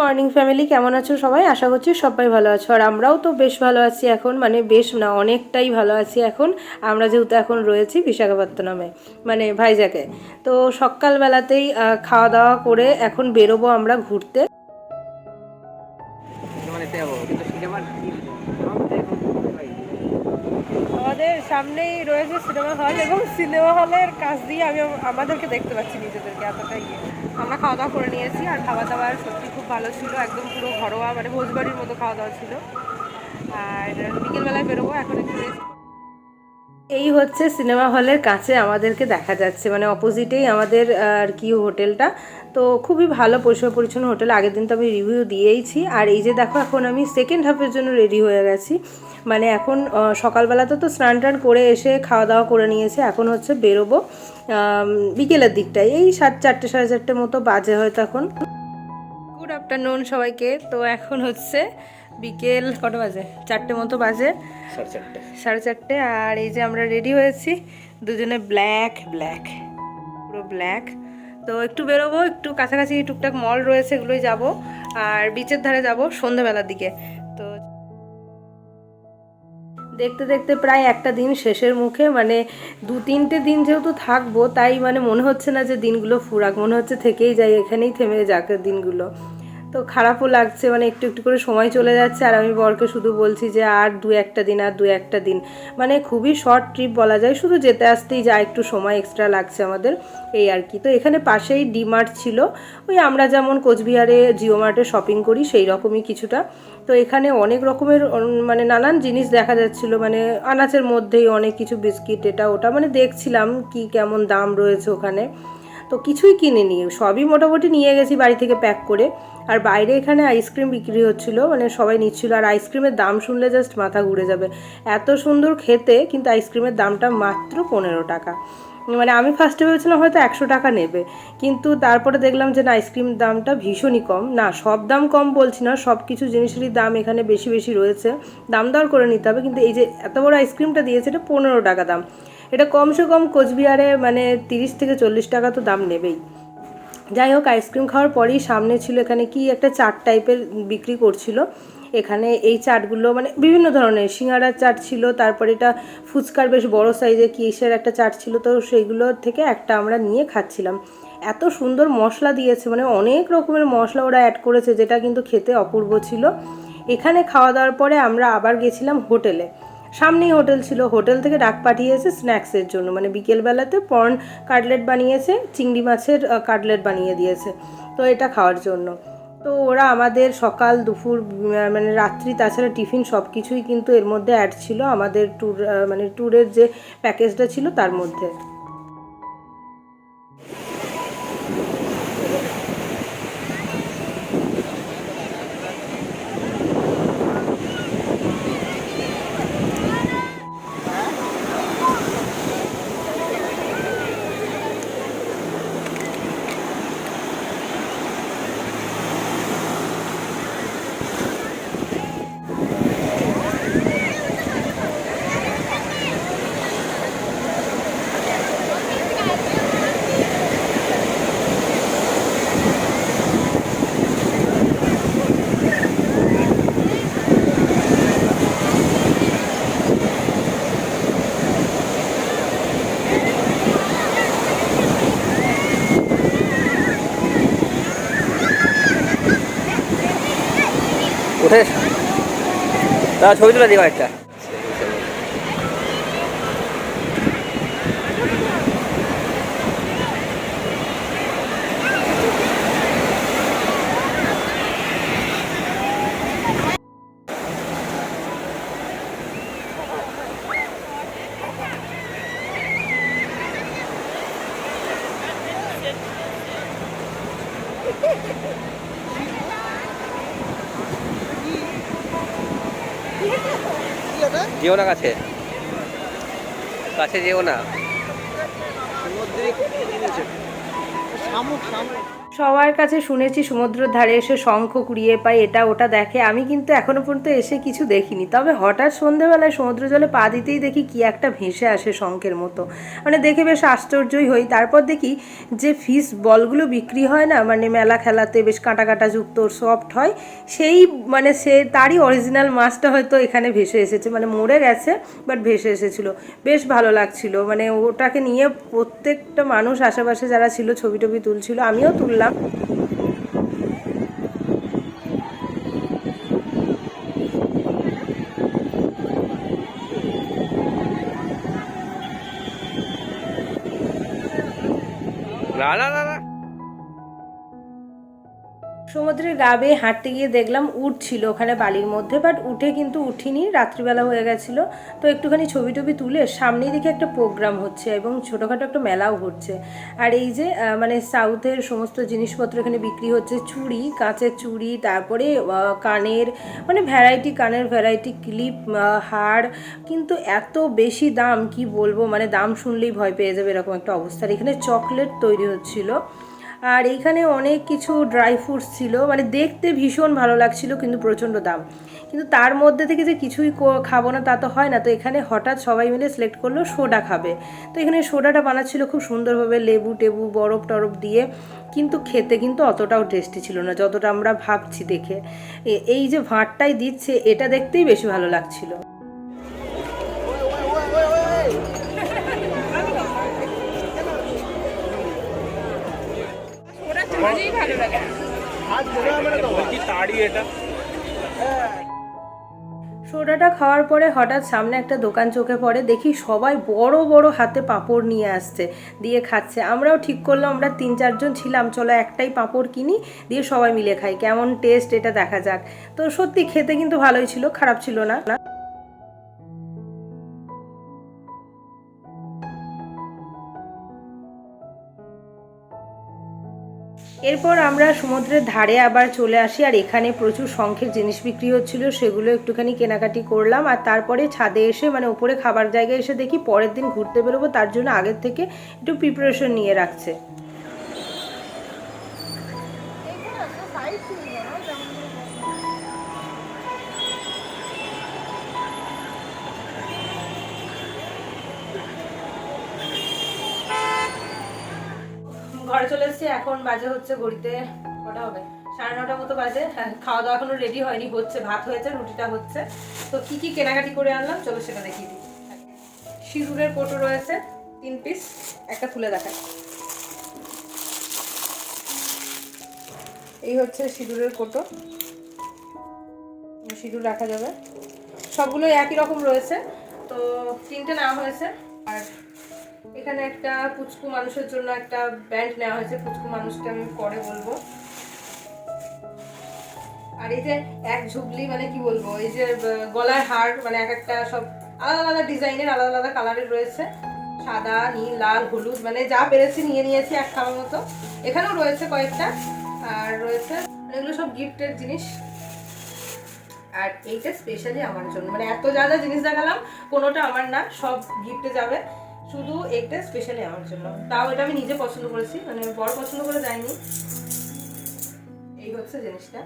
Morning family, কেমন আছো সবাই? আশা করছি সবাই ভালো আছো। আর আমরাও তো বেশ ভালো আছি এখন মানে বেশ না, অনেকটাই ভালো আছি এখন। আমরা যেহেতু এখন রয়েছি বিশাখাপত্তনমে মানে ভাইজাকে। তো সকালবেলাতেই খাওয়া দাওয়া করে এখন বেরোবো আমরা ঘুরতে। আমাদের সামনেই রয়েছে সিনেমা হল এবং সিনেমা হলের কাজ দিয়ে আমি আমাদেরকে দেখতে পাচ্ছি নিজেদেরকে এতটাই। আমরা খাওয়া দাওয়া করে নিয়েছি আর খাওয়া দাওয়ার সত্যি খুব ভালো ছিল, একদম পুরো ঘরোয়া মানে ভোজবাড়ির মতো খাওয়া দাওয়া ছিল। আর বিকেলবেলায় বেরোবো, এখন একটু rest এই হচ্ছে সিনেমা হলের কাছে আমাদেরকে দেখা যাচ্ছে মানে অপোজিটেই আমাদের আর কি হোটেলটা। তো খুবই ভালো পরিষ্কার পরিচ্ছন্ন হোটেল, আগের দিন তো আমি রিভিউ দিয়েইছি। আর এই যে দেখো, এখন আমি সেকেন্ড হাফের জন্য রেডি হয়ে গেছি। মানে এখন সকালবেলাতে তো স্নান টান করে এসে খাওয়া দাওয়া করে নিয়েছে, এখন হচ্ছে বেরোবো বিকেলের দিকটায়। এই সাত, চারটে, সাড়ে চারটে মতো বাজে হয়তো এখন। গুড আফটারনুন সবাইকে। তো এখন হচ্ছে বিকেল কটা বাজে? চারটে মতো বাজে। সাড়ে চারটে। আর এই যে আমরা রেডি হয়েছি দুজনে ব্ল্যাক ব্ল্যাক পুরো ব্ল্যাক তো একটু বেরোবো একটু কাছাকাছি টুকটাক মল রয়েছে এগুলোই যাব। আর বিচের ধারে যাব সন্ধ্যেবেলার দিকে। তো দেখতে দেখতে প্রায় একটা দিন শেষের মুখে মানে দু তিনটে দিন যেহেতু থাকব তাই মানে মনে হচ্ছে না যে দিনগুলো ফুরাক। মনে হচ্ছে থেকেই যাই এখানেই থেমে যাক দিনগুলো। তো খারাপও লাগছে মানে একটু একটু করে সময় চলে যাচ্ছে। আর আমি বরকে শুধু বলছি যে, আর দু একটা দিন, আর দু একটা দিন। মানে খুবই শর্ট ট্রিপ বলা যায়। শুধু যেতে আসতেই যা একটু সময় এক্সট্রা লাগছে আমাদের, এই আর কি। তো এখানে পাশেই ডিমার্ট ছিল। ওই আমরা যেমন কোচবিহারে জিও মার্টে শপিং করি, সেই রকমই কিছুটা। তো এখানে অনেক রকমের মানে নানান জিনিস দেখা যাচ্ছিল। মানে আনাচের মধ্যেই অনেক কিছু বিস্কিট, এটা ওটা। মানে দেখছিলাম কি কেমন দাম রয়েছে ওখানে। তো কিছুই কিনে কিনিনি। সবই মোটামুটি নিয়ে গেছি বাড়ি থেকে প্যাক করে। আর বাইরে এখানে আইসক্রিম বিক্রি হচ্ছিল মানে সবাই নিচ্ছিল। আর আইসক্রিমের দাম শুনলে জাস্ট মাথা ঘুরে যাবে। এত সুন্দর খেতে, কিন্তু আইসক্রিমের দামটা মাত্র পনেরো টাকা। মানে আমি ফার্স্টে ভেবেছিলাম হয়তো একশো টাকা নেবে। কিন্তু তারপরে দেখলাম যে না আইসক্রিম দামটা ভীষণই কম। না, সব দাম কম বলছি না, সব কিছু জিনিসেরই দাম এখানে বেশি বেশি রয়েছে। দাম দর করে নিতে হবে, কিন্তু এই যে এত বড় আইসক্রিমটা দিয়েছে, এটা পনেরো টাকা দাম। এটা কমসে কম কোচবিহারে মানে তিরিশ থেকে চল্লিশ টাকা তো দাম নেবেই। যাই হোক, আইসক্রিম খাওয়ার পরেই সামনে ছিল এখানে কি একটা চাট টাইপের বিক্রি করছিল। এখানে এই চাটগুলো মানে বিভিন্ন ধরনের, সিঙ্গারার চাট ছিল, তারপরে এটা ফুচকার বেশ বড় সাইজের কিসের একটা চাট ছিল, তো সেইগুলো থেকে একটা আমরা নিয়ে খাচ্ছিলাম। এত সুন্দর মশলা দিয়েছে মানে অনেক রকমের মশলা ওরা অ্যাড করেছে, যেটা কিন্তু খেতে অপূর্ব ছিল। এখানে খাওয়া দাওয়ার পরে আমরা আবার গেছিলাম হোটেলে। সামনেই হোটেল ছিল। হোটেল থেকে ডাক পাঠিয়েছে স্ন্যাক্সের জন্য। মানে বিকেলবেলাতে পর্ন কাটলেট বানিয়েছে, চিংড়ি মাছের কাটলেট বানিয়ে দিয়েছে। তো এটা খাওয়ার জন্য। তো ওরা আমাদের সকাল, দুপুর মানে রাত্রি, তাছাড়া টিফিন সব কিছুই কিন্তু এর মধ্যে অ্যাড ছিল আমাদের ট্যুর মানে ট্যুরের যে প্যাকেজটা ছিল তার মধ্যে। উঠে তা ছবি তুলে দিবা একটা যেও না কাছে? কাছে যেও না? সবার কাছে শুনেছি সমুদ্রের ধারে এসে শঙ্খ কুড়িয়ে পায়, এটা ওটা দেখে। আমি কিন্তু এখনও পর্যন্ত এসে কিছু দেখিনি। তবে হঠাৎ সন্ধেবেলায় সমুদ্র জলে পা দিতেই দেখি কি একটা ভেসে আসে শঙ্খের মতো। মানে দেখে বেশ আশ্চর্যই হই। তারপর দেখি যে ফিস বলগুলো বিক্রি হয় না মানে মেলা খেলাতে বেশ কাঁটা কাঁটা যুক্ত সফট হয়, সেই মানে সে তারই অরিজিনাল মাছটা হয়তো এখানে ভেসে এসেছে। মানে মরে গেছে বাট ভেসে এসেছিল। বেশ ভালো লাগছিল। মানে ওটাকে নিয়ে প্রত্যেকটা মানুষ আশেপাশে যারা ছিল, ছবি টবি তুলছিল, আমিও তুললাম। না না না না সমুদ্রের গা বেয়ে হাঁটতে গিয়ে দেখলাম উট ছিল ওখানে বালির মধ্যে বাট উঠে কিন্তু উঠিনি, রাত্রিবেলা হয়ে গেছিল। তো একটুখানি ছবি টবি তুলে সামনেই দেখে একটা প্রোগ্রাম হচ্ছে এবং ছোটোখাটো একটা মেলাও হচ্ছে। আর এই যে মানে সাউথের সমস্ত জিনিসপত্র এখানে বিক্রি হচ্ছে, চুড়ি, কাঁচের চুড়ি, তারপরে কানের মানে ভ্যারাইটি কানের ভ্যারাইটি ক্লিপ হার, কিন্তু এত বেশি দাম, কি বলব? মানে দাম শুনলেই ভয় পেয়ে যাবে এরকম একটা অবস্থা। এখানে চকলেট তৈরি হচ্ছিল। আর এইখানে অনেক কিছু ড্রাই ফ্রুটস ছিল। মানে দেখতে ভীষণ ভালো লাগছিল, কিন্তু প্রচণ্ড দাম। কিন্তু তার মধ্যে থেকে যে কিছুই খাব না তা তো হয় না। তো এখানে হঠাৎ সবাই মিলে সিলেক্ট করল সোডা খাবে। তো এখানে সোডাটা বানাচ্ছিল খুব সুন্দরভাবে লেবু টেবু বরফ টরফ দিয়ে। কিন্তু খেতে কিন্তু অতটাও টেস্টি ছিল না, যতটা আমরা ভাবছি দেখে। এই যে ভাঁটটাই দিচ্ছে, এটা দেখতেই বেশি ভালো লাগছিল। সোডাটা খাওয়ার পরে হঠাৎ সামনে একটা দোকান চোখে পড়ে, দেখি সবাই বড় বড় হাতে পাঁপড় নিয়ে আসছে, দিয়ে খাচ্ছে। আমরাও ঠিক করলাম, আমরা তিন চারজন ছিলাম, চলো একটাই পাঁপড় কিনি, দিয়ে সবাই মিলে খাই। কেমন টেস্ট এটা দেখা যাক। তো সত্যি খেতে কিন্তু ভালোই ছিল, খারাপ ছিল না। এরপর আমরা সমুদ্রের ধারে আবার চলে আসি, আর এখানে প্রচুর সংখ্যের জিনিস বিক্রি হচ্ছিল, সেগুলো একটুখানি কেনাকাটি করলাম, আর তারপরে ছাদে এসে মানে উপরে খাবার জায়গায় এসে দেখি পরের দিন ঘুরতে বেরোবো, তার জন্য আগের থেকে একটু প্রিপারেশন নিয়ে রাখছে। ঘরে চলে এসেছি এখন বাজে হচ্ছে ঘড়িতে কটা হবে? সাড়ে নটা মতো বাজে। হ্যাঁ, খাওয়া দাওয়া এখনও রেডি হয়নি হচ্ছে ভাত হয়েছে রুটিটা হচ্ছে। তো কি কি কেনাকাটি করে আনলাম চলো সেটা দেখিয়ে দিই। সিঁদুরের কোটো রয়েছে তিন পিস একটা তুলে দেখায় এই হচ্ছে সিঁদুরের কোটো সিঁদুর রাখা যাবে। সবগুলো একই রকম রয়েছে তো তিনটে নেওয়া হয়েছে আর এখানে একটা পুচকু মানুষের জন্য একটা ব্যান্ড নেওয়া হয়েছে, পুচকু মানুষটা আমি পরে বলব। আর এই যে এক ঝুবলি মানে কি বলব, এই যে গলার হার মানে এক একটা সব আলাদা আলাদা ডিজাইনের, আলাদা আলাদা কালারের রয়েছে। সাদা, নীল, লাল, হলুদ মানে যা পেরেছি নিয়ে নিয়েছি এক খাওয়ার মতো। এখানেও রয়েছে কয়েকটা, আর রয়েছে এগুলো সব গিফটের জিনিস। আর এইটা স্পেশালি আমার জন্য। মানে এত যা যা জিনিস দেখালাম, কোনোটা আমার না, সব গিফটে যাবে। শুধু এইটা স্পেশালি আমার জন্য। তাও এটা আমি নিজে পছন্দ করেছি মানে বড় পছন্দ করে যায়নি এই হচ্ছে জিনিসটা।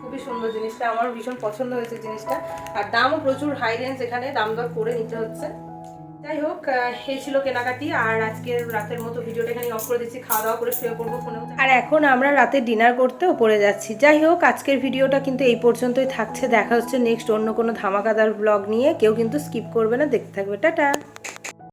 খুবই সুন্দর জিনিসটা, আমার ভীষণ পছন্দ হয়েছে জিনিসটা। আর দামও প্রচুর হাই রেঞ্জ এখানে, দাম দর করে নিতে হচ্ছে। যাই হোক এই ছিল কেনাকাটি, আর আজকের রাতের মতো ভিডিওটা এখানে অফ করে দিচ্ছি। খাওয়া দাওয়া করে শুয়ে পড়ব ফোনেও। আর এখন আমরা রাতে ডিনার করতে উপরে যাচ্ছি। যাই হোক, আজকের ভিডিওটা কিন্তু এই পর্যন্তই থাকছে। দেখা হচ্ছে নেক্সট অন্য কোনো ধামাকাদার ব্লগ নিয়ে। কেউ কিন্তু স্কিপ করবে না, দেখতে থাকবে। টাটা!